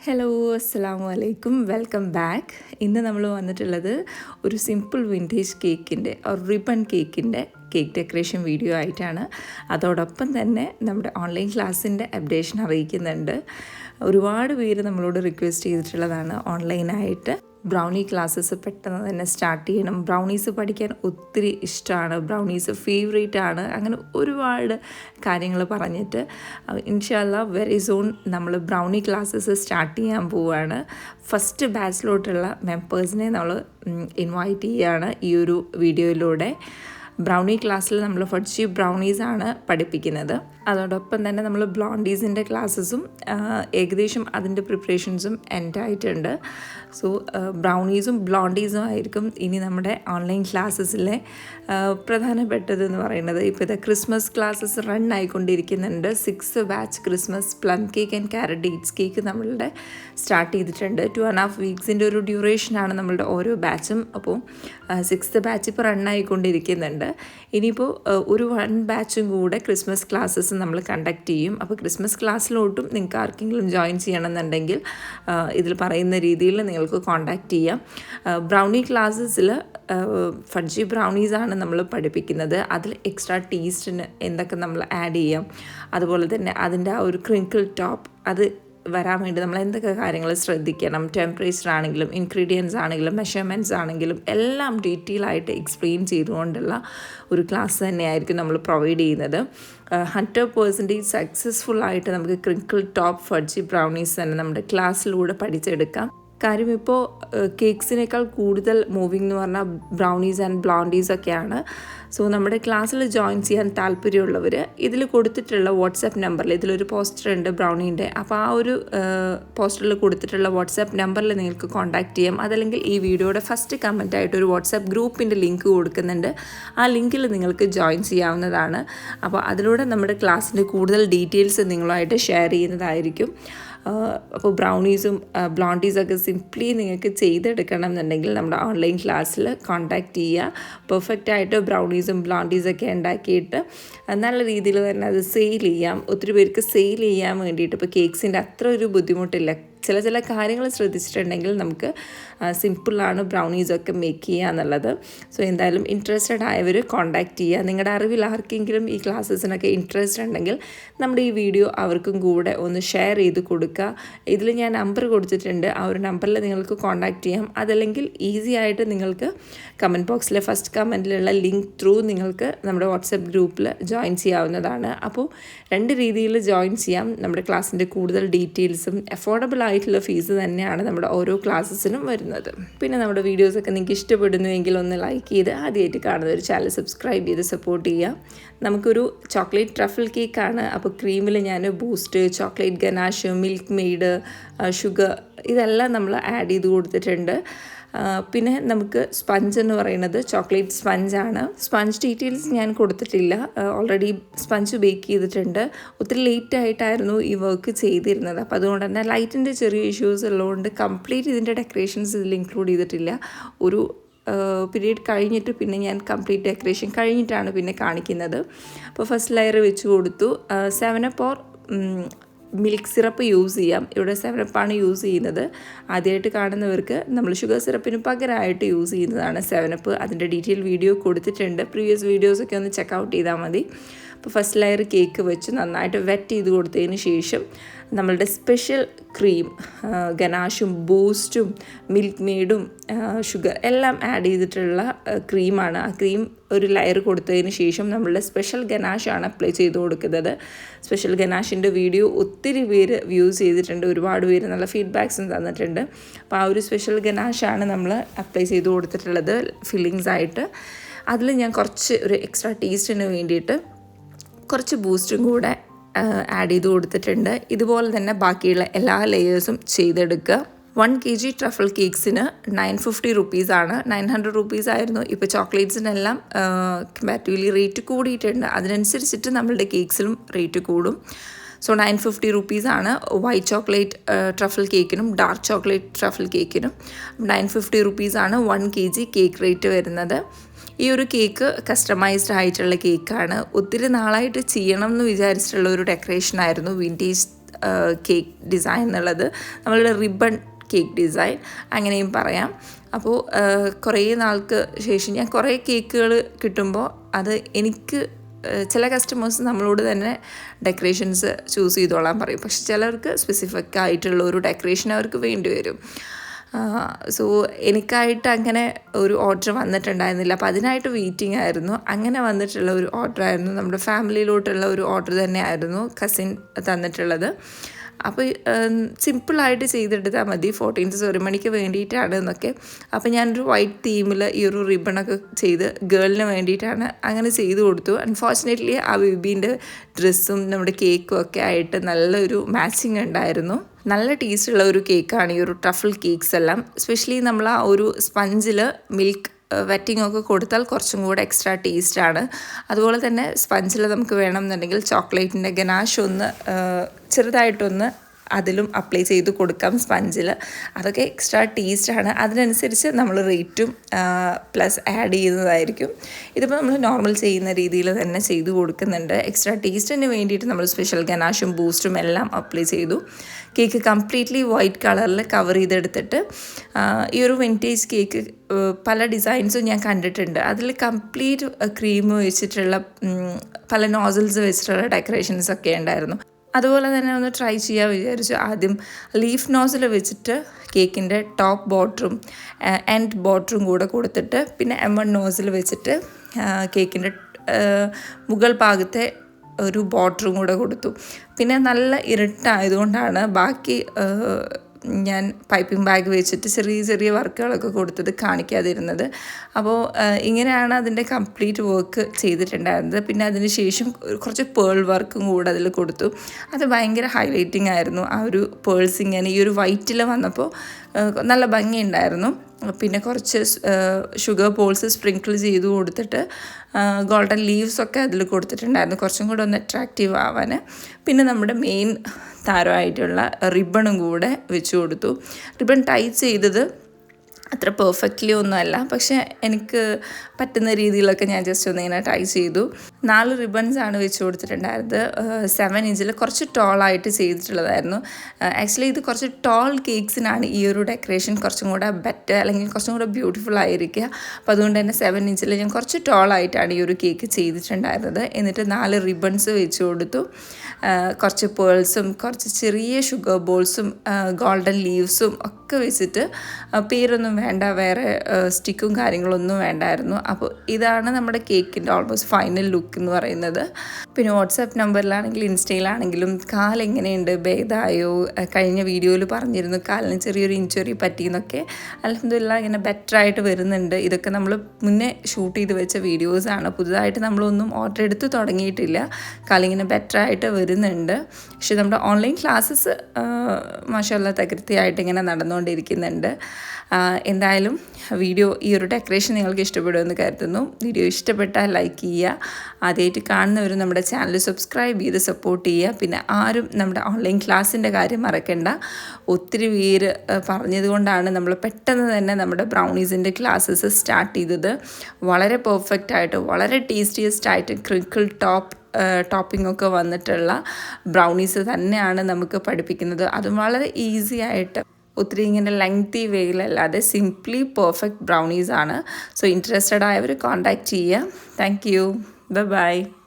Hello അസ്സാം വലൈക്കും welcome back ഇന്ന് നമ്മൾ വന്നിട്ടുള്ളത് ഒരു സിമ്പിൾ വിന്റേജ് കേക്കിന്റെ റിബൺ കേക്കിന്റെ കേക്ക് ഡെക്കറേഷൻ വീഡിയോ ആയിട്ടാണ്. അതോടൊപ്പം തന്നെ നമ്മുടെ ഓൺലൈൻ ക്ലാസ്സിന്റെ അപ്ഡേഷൻ അറിയിക്കുന്നുണ്ട്. ഒരുപാട് പേര് നമ്മളോട് റിക്വസ്റ്റ് ചെയ്തിട്ടുള്ളതാണ് ഓൺലൈനായിട്ട് ബ്രൗണി ക്ലാസ്സസ് പെട്ടെന്ന് തന്നെ സ്റ്റാർട്ട് ചെയ്യണം. ബ്രൗണീസ് പഠിക്കാൻ ഒത്തിരി ഇഷ്ടമാണ് ബ്രൗണീസ് ഫേവറേറ്റ് ആണ്. അങ്ങനെ ഒരുപാട് കാര്യങ്ങൾ പറഞ്ഞിട്ട്. ഇൻഷാല്ല വെരി സോൺ നമ്മൾ ബ്രൗണി ക്ലാസ്സസ് സ്റ്റാർട്ട് ചെയ്യാൻ പോവുകയാണ് ഫസ്റ്റ് ബാച്ചിലോട്ടുള്ള മെമ്പേഴ്സിനെ നമ്മൾ ഇൻവൈറ്റ് ചെയ്യുകയാണ് ഈ ഒരു വീഡിയോയിലൂടെ ബ്രൗണി ക്ലാസ്സിൽ നമ്മൾ ഫഡ്ജി ബ്രൗണീസ് ആണ് പഠിപ്പിക്കുന്നത്. അതോടൊപ്പം തന്നെ നമ്മൾ ബ്ലോണ്ടീസിന്റെ ക്ലാസ്സസും ഏകദേശം അതിന്റെ പ്രിപ്പറേഷൻസും എൻഡ് ആയിട്ടുണ്ട് സോ ബ്രൗണീസും ബ്ലോണ്ടീസും ആയിരിക്കും ഇനി നമ്മുടെ ഓൺലൈൻ ക്ലാസ്സസിലെ പ്രധാനപ്പെട്ടത് എന്ന് പറയുന്നത്. ഇപ്പോൾ ഇത് Christmas classes run ആയിക്കൊണ്ടിരിക്കുന്നുണ്ട്. Six batch Christmas plum cake and carrot dates cake നമ്മളുടെ സ്റ്റാർട്ട് ചെയ്തിട്ടുണ്ട്. ടു ആൻഡ് ഹാഫ് വീക്സിന്റെ ഒരു ഡ്യൂറേഷനാണ് നമ്മളുടെ ഓരോ ബാച്ചും അപ്പോൾ സിക്സ്ത് ബാച്ച് ഇപ്പോൾ റൺ ആയിക്കൊണ്ടിരിക്കുന്നുണ്ട്. ഇനിയിപ്പോൾ ഒരു വൺ ബാച്ചും കൂടെ ക്രിസ്മസ് ക്ലാസ്സസ് നമ്മൾ കണ്ടക്ട് ചെയ്യും. അപ്പോൾ ക്രിസ്മസ് ക്ലാസ്സിലോട്ടും നിങ്ങൾക്ക് ആർക്കെങ്കിലും ജോയിൻ ചെയ്യണമെന്നുണ്ടെങ്കിൽ ഇതിൽ പറയുന്ന രീതിയിൽ നിങ്ങൾക്ക് കോൺടാക്റ്റ് ചെയ്യാം. ബ്രൗണി ക്ലാസ്സസിൽ ഫഡ്ജി ആണ് നമ്മൾ പഠിപ്പിക്കുന്നത്. അതിൽ എക്സ്ട്രാ ടേസ്റ്റിന് എന്തൊക്കെ നമ്മൾ ആഡ് ചെയ്യാം. അതുപോലെ തന്നെ അതിന്റെ ആ ഒരു ക്രിങ്കിൾ ടോപ്പ് അത് വരാൻ വേണ്ടി നമ്മൾ എന്തൊക്കെ കാര്യങ്ങൾ ശ്രദ്ധിക്കണം. ടെമ്പറേച്ചർ ആണെങ്കിലും ഇൻഗ്രീഡിയൻസ് ആണെങ്കിലും മെഷർമെന്റ്സ് ആണെങ്കിലും എല്ലാം ഡീറ്റെയിൽ ആയിട്ട് എക്സ്പ്ലെയിൻ ചെയ്തുകൊണ്ടുള്ള ഒരു ക്ലാസ് തന്നെയായിരിക്കും നമ്മൾ പ്രൊവൈഡ് ചെയ്യുന്നത്. ഹൺഡ്രഡ് പേഴ്സന്റേജ് സക്സസ്ഫുൾ ആയിട്ട് നമുക്ക് ക്രിങ്കിൾ ടോപ്പ് ഫഡ്ജി ബ്രൗണീസ് തന്നെ നമ്മുടെ ക്ലാസ്സിലൂടെ പഠിച്ചെടുക്കാം. കാര്യം ഇപ്പോൾ കേക്ക്സിനേക്കാൾ കൂടുതൽ മൂവിങ് എന്ന് പറഞ്ഞാൽ ബ്രൗണീസ് ആൻഡ് ബ്ലോണ്ടീസ് ഒക്കെയാണ്. സോ നമ്മുടെ ക്ലാസ്സിൽ ജോയിൻ ചെയ്യാൻ താല്പര്യമുള്ളവർ ഇതിൽ കൊടുത്തിട്ടുള്ള വാട്സാപ്പ് നമ്പറിൽ ഇതിലൊരു പോസ്റ്റർ ഉണ്ട് ബ്രൗണീന്റെ. അപ്പോൾ ആ ഒരു പോസ്റ്ററിൽ കൊടുത്തിട്ടുള്ള വാട്സാപ്പ് നമ്പറിൽ നിങ്ങൾക്ക് കോൺടാക്റ്റ് ചെയ്യാം. അതല്ലെങ്കിൽ ഈ വീഡിയോയുടെ ഫസ്റ്റ് കമന്റ് ആയിട്ട് ഒരു വാട്സാപ്പ് ഗ്രൂപ്പിന്റെ ലിങ്ക് കൊടുക്കുന്നുണ്ട്. ആ ലിങ്കിൽ നിങ്ങൾക്ക് ജോയിൻ ചെയ്യാവുന്നതാണ്. അപ്പോൾ അതിലൂടെ നമ്മുടെ ക്ലാസ്സിന്റെ കൂടുതൽ ഡീറ്റെയിൽസ് നിങ്ങളുമായിട്ട് ഷെയർ ചെയ്യുന്നതായിരിക്കും. അപ്പോൾ ബ്രൗണീസും ബ്ലോണ്ടീസൊക്കെ സിംപ്ലി നിങ്ങൾക്ക് ചെയ്തെടുക്കണം എന്നുണ്ടെങ്കിൽ നമ്മുടെ ഓൺലൈൻ ക്ലാസ്സിൽ കോൺടാക്റ്റ് ചെയ്യുക. പെർഫെക്റ്റ് ആയിട്ട് ബ്രൗണീസും ബ്ലോണ്ടീസൊക്കെ ഉണ്ടാക്കിയിട്ട് നല്ല രീതിയിൽ തന്നെ അത് സെയിൽ ചെയ്യാം. ഒത്തിരി പേർക്ക് സെയിൽ ചെയ്യാൻ വേണ്ടിയിട്ട് ഇപ്പോൾ കേക്ക്സിന്റെ അത്ര ഒരു ബുദ്ധിമുട്ടില്ല. ചില ചില കാര്യങ്ങൾ ശ്രദ്ധിച്ചിട്ടുണ്ടെങ്കിൽ നമുക്ക് സിമ്പിളാണ് ബ്രൗണീസൊക്കെ മേക്ക് ചെയ്യുക എന്നുള്ളത്. സോ എന്തായാലും ഇൻട്രസ്റ്റഡ് ആയവർ കോൺടാക്റ്റ് ചെയ്യുക. നിങ്ങളുടെ അറിവിൽ ആർക്കെങ്കിലും ഈ ക്ലാസ്സസിനൊക്കെ ഇൻട്രസ്റ്റ് ഉണ്ടെങ്കിൽ നമ്മുടെ ഈ വീഡിയോ അവർക്കും കൂടെ ഒന്ന് ഷെയർ ചെയ്ത് കൊടുക്കുക. ഇതിൽ ഞാൻ നമ്പർ കൊടുത്തിട്ടുണ്ട്. ആ ഒരു നമ്പറിൽ നിങ്ങൾക്ക് കോൺടാക്റ്റ് ചെയ്യാം. അതല്ലെങ്കിൽ ഈസി ആയിട്ട് നിങ്ങൾക്ക് കമന്റ് ബോക്സിലെ ഫസ്റ്റ് കമന്റിലുള്ള ലിങ്ക് ത്രൂ നിങ്ങൾക്ക് നമ്മുടെ വാട്സപ്പ് ഗ്രൂപ്പിൽ ജോയിൻ ചെയ്യാവുന്നതാണ്. അപ്പോൾ രണ്ട് രീതിയിൽ ജോയിൻ ചെയ്യാം. നമ്മുടെ ക്ലാസ്സിന്റെ കൂടുതൽ ഡീറ്റെയിൽസും അഫോർഡബിൾ ആയിട്ടുള്ള ഫീസ് തന്നെയാണ് നമ്മുടെ ഓരോ ക്ലാസ്സസിനും വരുന്നത്. പിന്നെ നമ്മുടെ വീഡിയോസൊക്കെ നിങ്ങൾക്ക് ഇഷ്ടപ്പെടുന്നുവെങ്കിൽ ഒന്ന് ലൈക്ക് ചെയ്ത് ആദ്യമായിട്ട് കാണുന്ന ഒരു ചാനൽ സബ്സ്ക്രൈബ് ചെയ്ത് സപ്പോർട്ട് ചെയ്യുക. നമുക്കൊരു ചോക്ലേറ്റ് ട്രഫിൾ കേക്കാണ് അപ്പോൾ ക്രീമിൽ ഞാൻ Boost chocolate ganache Milkmaid sugar ഇതെല്ലാം നമ്മൾ ആഡ് ചെയ്ത് കൊടുത്തിട്ടുണ്ട്. പിന്നെ നമുക്ക് സ്പഞ്ച് എന്ന് പറയുന്നത് ചോക്ലേറ്റ് സ്പഞ്ചാണ് സ്പഞ്ച് ഡീറ്റെയിൽസ് ഞാൻ കൊടുത്തിട്ടില്ല. ഓൾറെഡി സ്പഞ്ച് ബേക്ക് ചെയ്തിട്ടുണ്ട്. ഒത്തിരി ലേറ്റ് ആയിട്ടായിരുന്നു ഈ വർക്ക് ചെയ്തിരുന്നത്. അപ്പോൾ അതുകൊണ്ട് തന്നെ ലൈറ്റിന്റെ ചെറിയ ഇഷ്യൂസ് ഉള്ളതുകൊണ്ട് കംപ്ലീറ്റ് ഇതിന്റെ ഡെക്കറേഷൻസ് ഇതിൽ ഇൻക്ലൂഡ് ചെയ്തിട്ടില്ല. ഒരു പീരീഡ് കഴിഞ്ഞിട്ട് പിന്നെ ഞാൻ കംപ്ലീറ്റ് ഡെക്കറേഷൻ കഴിഞ്ഞിട്ടാണ് പിന്നെ കാണിക്കുന്നത്. അപ്പോൾ ഫസ്റ്റ് ലെയർ വെച്ച് കൊടുത്തു. Seven up or milk syrup use ചെയ്യാം. ഇവിടെ സെവനപ്പാണ് യൂസ് ചെയ്യുന്നത്. ആദ്യമായിട്ട് കാണുന്നവർക്ക് നമ്മൾ ഷുഗർ സിറപ്പിന് പകരമായിട്ട് യൂസ് ചെയ്യുന്നതാണ് സെവനപ്പ്. അതിന്റെ ഡീറ്റെയിൽ വീഡിയോ കൊടുത്തിട്ടുണ്ട്. പ്രീവിയസ് വീഡിയോസൊക്കെ ഒന്ന് ചെക്കൗട്ട് ചെയ്താൽ മതി. അപ്പോൾ ഫസ്റ്റ് ലെയർ കേക്ക് വെച്ച് നന്നായിട്ട് വെറ്റ് ചെയ്ത് കൊടുത്തതിന് ശേഷം നമ്മളുടെ സ്പെഷ്യൽ ക്രീം ഗനാഷും ബൂസ്റ്റും മിൽക്ക് മെയ്ഡും ഷുഗർ എല്ലാം ആഡ് ചെയ്തിട്ടുള്ള ക്രീമാണ് ആ ക്രീം ഒരു ലെയർ കൊടുത്തതിന് ശേഷം നമ്മളുടെ സ്പെഷ്യൽ ഗനാഷാണ് അപ്ലൈ ചെയ്ത് കൊടുക്കുന്നത്. സ്പെഷ്യൽ ഗനാഷിന്റെ വീഡിയോ ഒത്തിരി പേര് വ്യൂസ് ചെയ്തിട്ടുണ്ട്. ഒരുപാട് പേര് നല്ല ഫീഡ്ബാക്സും തന്നിട്ടുണ്ട്. അപ്പോൾ ആ ഒരു സ്പെഷ്യൽ ഗനാഷാണ് നമ്മൾ അപ്ലൈ ചെയ്ത് കൊടുത്തിട്ടുള്ളത് ഫില്ലിങ്സ് ആയിട്ട്. അതിൽ ഞാൻ കുറച്ച് ഒരു എക്സ്ട്രാ ടേസ്റ്റിന് വേണ്ടിയിട്ട് കുറച്ച് ബൂസ്റ്റും കൂടെ ആഡ് ചെയ്ത് കൊടുത്തിട്ടുണ്ട്. ഇതുപോലെ തന്നെ ബാക്കിയുള്ള എല്ലാ ലെയേഴ്സും ചെയ്തെടുക്കുക. വൺ കെ ജി ട്രഫിൾ കേക്ക്സിന് നയൻ ഫിഫ്റ്റി റുപ്പീസാണ്. നയൻ ഹൺഡ്രഡ് റുപ്പീസ് ആയിരുന്നു ഇപ്പോൾ ചോക്ലേറ്റ്സിനെല്ലാം കമ്പാരിറ്റീവ്ലി റേറ്റ് കൂടിയിട്ടുണ്ട്. അതിനനുസരിച്ചിട്ട് നമ്മളുടെ കേക്ക്സിലും റേറ്റ് കൂടും. സോ നയൻ ഫിഫ്റ്റി റുപ്പീസാണ് വൈറ്റ് ചോക്ലേറ്റ് ട്രഫിൾ കേക്കിനും ഡാർക്ക് ചോക്ലേറ്റ് ട്രഫിൾ കേക്കിനും. നയൻ ഫിഫ്റ്റി റുപ്പീസാണ് one K G cake rate വരുന്നത്. ഈ ഒരു കേക്ക് കസ്റ്റമൈസ്ഡ് ആയിട്ടുള്ള കേക്കാണ്. ഒത്തിരി നാളായിട്ട് ചെയ്യണം എന്ന് വിചാരിച്ചിട്ടുള്ള ഒരു ഡെക്കറേഷൻ ആയിരുന്നു വിന്റേജ് കേക്ക് ഡിസൈൻ എന്നുള്ളത്. നമ്മളുടെ റിബൺ കേക്ക് ഡിസൈൻ അങ്ങനെയും പറയാം. അപ്പോൾ കുറേ നാൾക്ക് ശേഷം ഞാൻ കുറേ കേക്കുകൾ കിട്ടുമ്പോൾ അത് എനിക്ക് ചില കസ്റ്റമേഴ്സ് നമ്മളോട് തന്നെ ഡെക്കറേഷൻസ് ചൂസ് ചെയ്തോളാൻ പറയും. പക്ഷെ ചിലർക്ക് സ്പെസിഫിക് ആയിട്ടുള്ള ഒരു ഡെക്കറേഷൻ അവർക്ക് വേണ്ടി വരും. സോ എനിക്കായിട്ട് അങ്ങനെ ഒരു ഓർഡർ വന്നിട്ടുണ്ടായിരുന്നില്ല. അപ്പോൾ അതിനായിട്ട് വെയിറ്റിംഗ് ആയിരുന്നു. അങ്ങനെ വന്നിട്ടുള്ള ഒരു ഓർഡർ ആയിരുന്നു. നമ്മുടെ ഫാമിലിയിലോട്ടുള്ള ഒരു ഓർഡർ തന്നെയായിരുന്നു കസിൻ തന്നിട്ടുള്ളത്. അപ്പോൾ സിമ്പിളായിട്ട് ചെയ്തെടുത്താൽ മതി. ഫോർട്ടീൻത്ത് സെറിമണിക്ക് വേണ്ടിയിട്ടാണ് എന്നൊക്കെ. അപ്പോൾ ഞാനൊരു വൈറ്റ് തീമിൽ ഈ ഒരു റിബണൊക്കെ ചെയ്ത് ഗേളിന് വേണ്ടിയിട്ടാണ് അങ്ങനെ ചെയ്തു കൊടുത്തു. അൺഫോർച്ചുനേറ്റ്ലി ആ ബേബീന്റെ ഡ്രസ്സും നമ്മുടെ കേക്കും ഒക്കെ ആയിട്ട് നല്ലൊരു മാച്ചിങ് ഉണ്ടായിരുന്നു. നല്ല ടേസ്റ്റുള്ള ഒരു കേക്കാണ് ഈ ഒരു ട്രഫിൾ കേക്ക്സ് എല്ലാം. സ്പെഷ്യലി നമ്മൾ ആ ഒരു സ്പഞ്ചിൽ മിൽക്ക് വെറ്റിംഗ് ഒക്കെ കൊടുത്താൽ കുറച്ചും കൂടെ എക്സ്ട്രാ ടേസ്റ്റാണ് അതുപോലെ തന്നെ സ്പഞ്ചിൽ നമുക്ക് വേണമെന്നുണ്ടെങ്കിൽ ചോക്ലേറ്റിന്റെ ഗനാഷ് ഒന്ന് ചെറുതായിട്ടൊന്ന് അതിലും അപ്ലൈ ചെയ്ത് കൊടുക്കാം സ്പഞ്ചിൽ അതൊക്കെ എക്സ്ട്രാ ടേസ്റ്റ് ആണ്. അതിനനുസരിച്ച് നമ്മൾ റേറ്റും പ്ലസ് ആഡ് ചെയ്യുന്നതായിരിക്കും. ഇതിപ്പോൾ നമ്മൾ നോർമൽ ചെയ്യുന്ന രീതിയിൽ തന്നെ ചെയ്ത് കൊടുക്കുന്നുണ്ട്. എക്സ്ട്രാ ടേസ്റ്റിന് വേണ്ടിയിട്ട് നമ്മൾ സ്പെഷ്യൽ ഗനാഷും ബൂസ്റ്റും എല്ലാം അപ്ലൈ ചെയ്തു. കേക്ക് കംപ്ലീറ്റ്ലി വൈറ്റ് കളറിൽ കവർ ചെയ്തെടുത്തിട്ട് ഈ ഒരു വിന്റേജ് കേക്ക് പല ഡിസൈൻസും ഞാൻ കണ്ടിട്ടുണ്ട്. അതിൽ കംപ്ലീറ്റ് ക്രീം വെച്ചിട്ടുള്ള പല നോസൽസ് വെച്ചിട്ടുള്ള ഡെക്കറേഷൻസ് ഒക്കെ ഉണ്ടായിരുന്നു. അതുപോലെ തന്നെ ഒന്ന് ട്രൈ ചെയ്യാൻ വിചാരിച്ചു. ആദ്യം ലീഫ് നോസിൽ വെച്ചിട്ട് കേക്കിന്റെ ടോപ്പ് ബോട്ടറും എൻഡ് ബോട്ടറും കൂടെ കൊടുത്തിട്ട് പിന്നെ എം വൺ നോസിൽ വെച്ചിട്ട് കേക്കിന്റെ മുകൾ ഭാഗത്തെ ഒരു ബോട്ടറും കൂടെ കൊടുത്തു. പിന്നെ നല്ല ഇരുട്ടായതുകൊണ്ടാണ് ബാക്കി ഞാൻ പൈപ്പിംഗ് ബാഗ് വെച്ചിട്ട് ചെറിയ ചെറിയ വർക്കുകളൊക്കെ കൊടുത്തത് കാണിക്കാതിരുന്നത്. അപ്പോൾ ഇങ്ങനെയാണ് അതിന്റെ കംപ്ലീറ്റ് വർക്ക് ചെയ്തിട്ടുണ്ടായിരുന്നത്. പിന്നെ അതിന് ശേഷം കുറച്ച് പേൾ വർക്കും കൂടെ അതിൽ കൊടുത്തു. അത് ഭയങ്കര ഹൈലൈറ്റിംഗ് ആയിരുന്നു. ആ ഒരു പേൾസ് ഇങ്ങനെ ഈ ഒരു വൈറ്റിൽ വന്നപ്പോൾ നല്ല ഭംഗിയുണ്ടായിരുന്നു. പിന്നെ കുറച്ച് ഷുഗർ ബോൾസ് സ്പ്രിങ്കിൾ ചെയ്ത് കൊടുത്തിട്ട് ഗോൾഡൻ ലീവ്സൊക്കെ അതിൽ കൊടുത്തിട്ടുണ്ടായിരുന്നു. കുറച്ചും കൂടെ ഒന്ന് അട്രാക്റ്റീവ് ആവാൻ പിന്നെ നമ്മുടെ മെയിൻ താരമായിട്ടുള്ള റിബണും കൂടെ വെച്ച് കൊടുത്തു. റിബൺ ടൈ ചെയ്തത് അത്ര പെർഫെക്റ്റ്ലി ഒന്നുമല്ല. പക്ഷേ എനിക്ക് പറ്റുന്ന രീതിയിലൊക്കെ ഞാൻ ജസ്റ്റ് ഒന്ന് ഇങ്ങനെ ട്രൈ ചെയ്തു. നാല് റിബൺസ് ആണ് വെച്ച് കൊടുത്തിട്ടുണ്ടായിരുന്നത്. സെവൻ ഇഞ്ചിൽ കുറച്ച് ടോളായിട്ട് ചെയ്തിട്ടുള്ളതായിരുന്നു. ആക്ച്വലി ഇത് കുറച്ച് ടോൾ കേക്ക്സിനാണ് ഈ ഒരു ഡെക്കറേഷൻ കുറച്ചും കൂടെ ബെറ്റർ അല്ലെങ്കിൽ കുറച്ചും കൂടെ ബ്യൂട്ടിഫുൾ ആയിരിക്കുക. അപ്പോൾ അതുകൊണ്ട് തന്നെ സെവൻ ഇഞ്ചിൽ ഞാൻ കുറച്ച് ടോളായിട്ടാണ് ഈ ഒരു കേക്ക് ചെയ്തിട്ടുണ്ടായിരുന്നത്. എന്നിട്ട് നാല് റിബൺസ് വെച്ച് കൊടുത്തു. കുറച്ച് പേൾസും കുറച്ച് ചെറിയ ഷുഗർ ബോൾസും ഗോൾഡൻ ലീവ്സും ഒക്കെ വെച്ചിട്ട് പേരൊന്നും വേണ്ട വേറെ സ്റ്റിക്കും കാര്യങ്ങളൊന്നും വേണ്ടായിരുന്നു. അപ്പോൾ ഇതാണ് നമ്മുടെ കേക്കിന്റെ ഓൾമോസ്റ്റ് ഫൈനൽ ലുക്ക് എന്ന് പറയുന്നത്. പിന്നെ വാട്സാപ്പ് നമ്പറിലാണെങ്കിലും ഇൻസ്റ്റയിലാണെങ്കിലും കാൽ എങ്ങനെയുണ്ട്? ഭേദമായോ കഴിഞ്ഞ വീഡിയോയിൽ പറഞ്ഞിരുന്നു കാലിന് ചെറിയൊരു ഇഞ്ചുറി പറ്റിയെന്നൊക്കെ. അലഹമില്ല ഇങ്ങനെ ബെറ്ററായിട്ട് വരുന്നുണ്ട്. ഇതൊക്കെ നമ്മൾ മുന്നേ ഷൂട്ട് ചെയ്ത് വെച്ച വീഡിയോസാണ് പുതുതായിട്ട് നമ്മളൊന്നും ഓർഡർ എടുത്ത് തുടങ്ങിയിട്ടില്ല. കാലിങ്ങനെ ബെറ്റർ ആയിട്ട് വരുന്നുണ്ട്. പക്ഷെ നമ്മുടെ ഓൺലൈൻ ക്ലാസ്സസ് മാഷല്ല തകൃതിയായിട്ട് ഇങ്ങനെ നടന്നുകൊണ്ടിരിക്കുന്നുണ്ട്. എന്തായാലും വീഡിയോ ഈ ഒരു ഡെക്കറേഷൻ നിങ്ങൾക്ക് ഇഷ്ടപ്പെടുമെന്ന് കരുതുന്നു. വീഡിയോ ഇഷ്ടപ്പെട്ടാൽ ലൈക്ക് ചെയ്യുക. ആദ്യമായിട്ട് കാണുന്നവർ നമ്മുടെ ചാനൽ സബ്സ്ക്രൈബ് ചെയ്ത് സപ്പോർട്ട് ചെയ്യുക. പിന്നെ ആരും നമ്മുടെ ഓൺലൈൻ ക്ലാസ്സിന്റെ കാര്യം മറക്കണ്ട. ഒത്തിരി പേര് പറഞ്ഞതുകൊണ്ടാണ് നമ്മൾ പെട്ടെന്ന് തന്നെ നമ്മുടെ ബ്രൗണീസിന്റെ ക്ലാസ്സസ് സ്റ്റാർട്ട് ചെയ്തത്. വളരെ പെർഫെക്റ്റ് ആയിട്ട് വളരെ ടേസ്റ്റിയസ്റ്റ് ആയിട്ട് ക്രിക്കിൾ ടോപ്പ് ടോപ്പിംഗ് ഒക്കെ വന്നിട്ടുള്ള ബ്രൗണീസ് തന്നെയാണ് നമുക്ക് പഠിപ്പിക്കുന്നത്. അതും വളരെ ഈസി ആയിട്ട് ഒത്തിരി ഇങ്ങനെ ലെങ്തി വേയിലല്ലാതെ സിംപ്ലി പെർഫെക്റ്റ് ബ്രൗണീസ് ആണ്. സോ ഇൻട്രസ്റ്റഡ് ആയവർ കോൺടാക്റ്റ് ചെയ്യുക. Thank Bye bye.